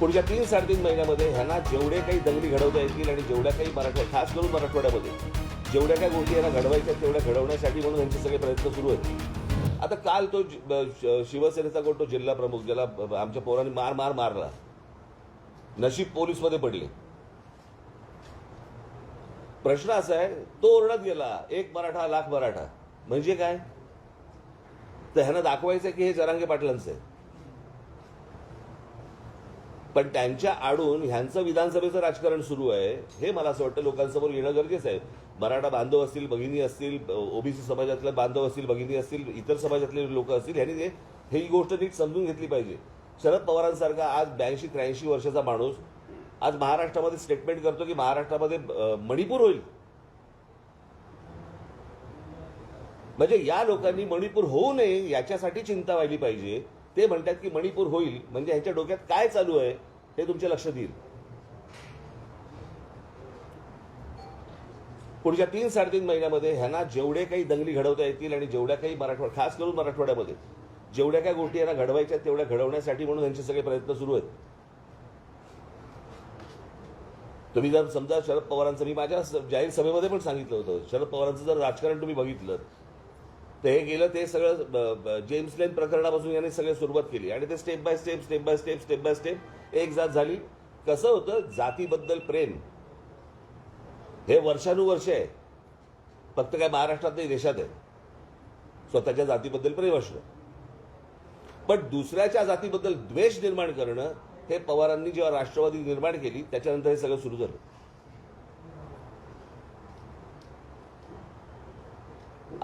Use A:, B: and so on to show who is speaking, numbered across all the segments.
A: पुढच्या तीन साडेतीन महिन्यामध्ये ह्यांना जेवढे काही दंगली घडवता येतील आणि जेवढ्या काही मराठा खास करून मराठवाड्यामध्ये जेवढ्या काही गोष्टी यांना घडवायच्या तेवढ्या घडवण्यासाठी म्हणून यांचे सगळे प्रयत्न सुरू आहेत. आता काल तो शिवसेनेचा कोण तो जिल्हा प्रमुख ज्याला आमच्या पोरांनी मार मार मारला. नशीब पोलीसमध्ये पडले. प्रश्न असा आहे तो ओरडत गेला एक मराठा लाख मराठा. म्हणजे काय? तर ह्यांना दाखवायचं की हे जरांगे पाटलांचं आहे. पण त्यांच्या आडून ह्यांचं विधानसभेचं राजकारण सुरू आहे. हे मला असं वाटतं लोकांसमोर येणं गरजेचं आहे. मराठा बांधव असतील भगिनी असतील ओबीसी समाजातले बांधव असतील भगिनी असतील इतर समाजातले लोक असतील ह्यांनी ते- ही गोष्ट नीट समजून घेतली पाहिजे. शरद पवारांसारखा आज ब्याऐंशी त्र्याऐंशी वर्षाचा माणूस आज महाराष्ट्रामध्ये स्टेटमेंट करतो की महाराष्ट्रामध्ये मणिपूर होईल. म्हणजे या लोकांनी मणिपूर होऊ नये याच्यासाठी चिंता व्हायली पाहिजे. ते म्हणतात की मणिपूर होईल म्हणजे ह्यांच्या डोक्यात काय चालू आहे हे तुमच्या लक्षात येईल. पुढच्या तीन साडेतीन महिन्यामध्ये ह्यांना जेवढे काही दंगली घडवता येतील आणि जेवढ्या काही मराठवाडा खास करून मराठवाड्यामध्ये जेवढ्या काही गोष्टी यांना घडवायच्या तेवढ्या घडवण्यासाठी म्हणून यांचे सगळे प्रयत्न सुरू आहेत. तुम्ही जर समजा शरद पवारांचं मी माझ्या जाहीर सभेमध्ये पण सांगितलं होतं शरद पवारांचं जर राजकारण तुम्ही बघितलं तर हे गेलं ते सगळं ब- जेम्स लेन प्रकरणापासून यांनी सगळं सुरुवात केली. आणि ते step by step step by step step by step एक जात झाली. कसं होतं? जातीबद्दल प्रेम. हे वर्षानुवर्ष आहे. फक्त काय महाराष्ट्रात नाही देशात आहे. स्वतःच्या जातीबद्दल प्रेम असणं. पण दुसऱ्याच्या जातीबद्दल द्वेष निर्माण करणं हे पवारांनी जेव्हा राष्ट्रवादी निर्माण केली त्याच्यानंतर हे सगळं सुरू झालं.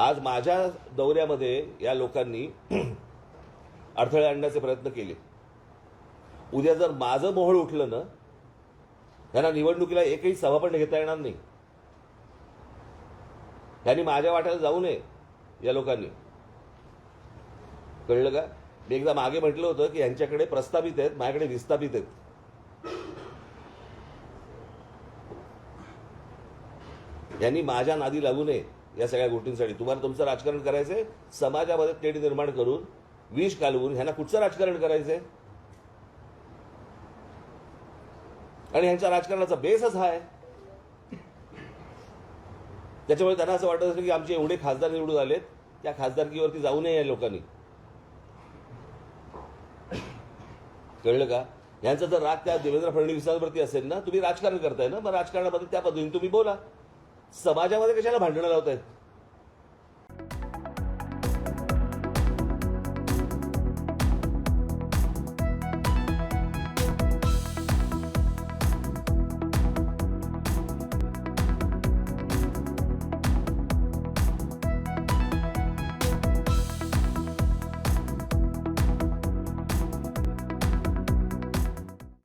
A: आज माझ्या दौऱ्यामध्ये या लोकांनी अडथळे आणण्याचे प्रयत्न केले. उद्या जर माझं मोहळ उठलं ना त्यांना निवडणुकीला एकही सभा पण घेता येणार नाही. त्यांनी माझ्या वाट्याला जाऊ नये या लोकांनी. कळलं का? मी एकदा मागे म्हटलं होतं की यांच्याकडे प्रस्तावित आहेत माझ्याकडे विस्थापित आहेत. यांनी माझ्या नादी लागू नये. या सगळ्या गोष्टींसाठी. तुम्हाला तुमचं राजकारण करायचंय समाजामध्ये तेढ निर्माण करून विष घालवून ह्यांना कुठचं राजकारण करायचंय? आणि ह्यांच्या राजकारणाचा बेसच हा आहे. त्याच्यामुळे त्यांना असं वाटत असेल की आमचे एवढे खासदार निवडून आलेत त्या खासदारकीवरती जाऊ नये या लोकांनी. कळलं का? यांचा जर राग त्या देवेंद्र फडणवीसांवरती असेल ना तुम्ही राजकारण करताय ना मग राजकारणामध्ये त्या पद्धतीने तुम्ही बोला. समाजामध्ये कशाला भांडणं लावतायत?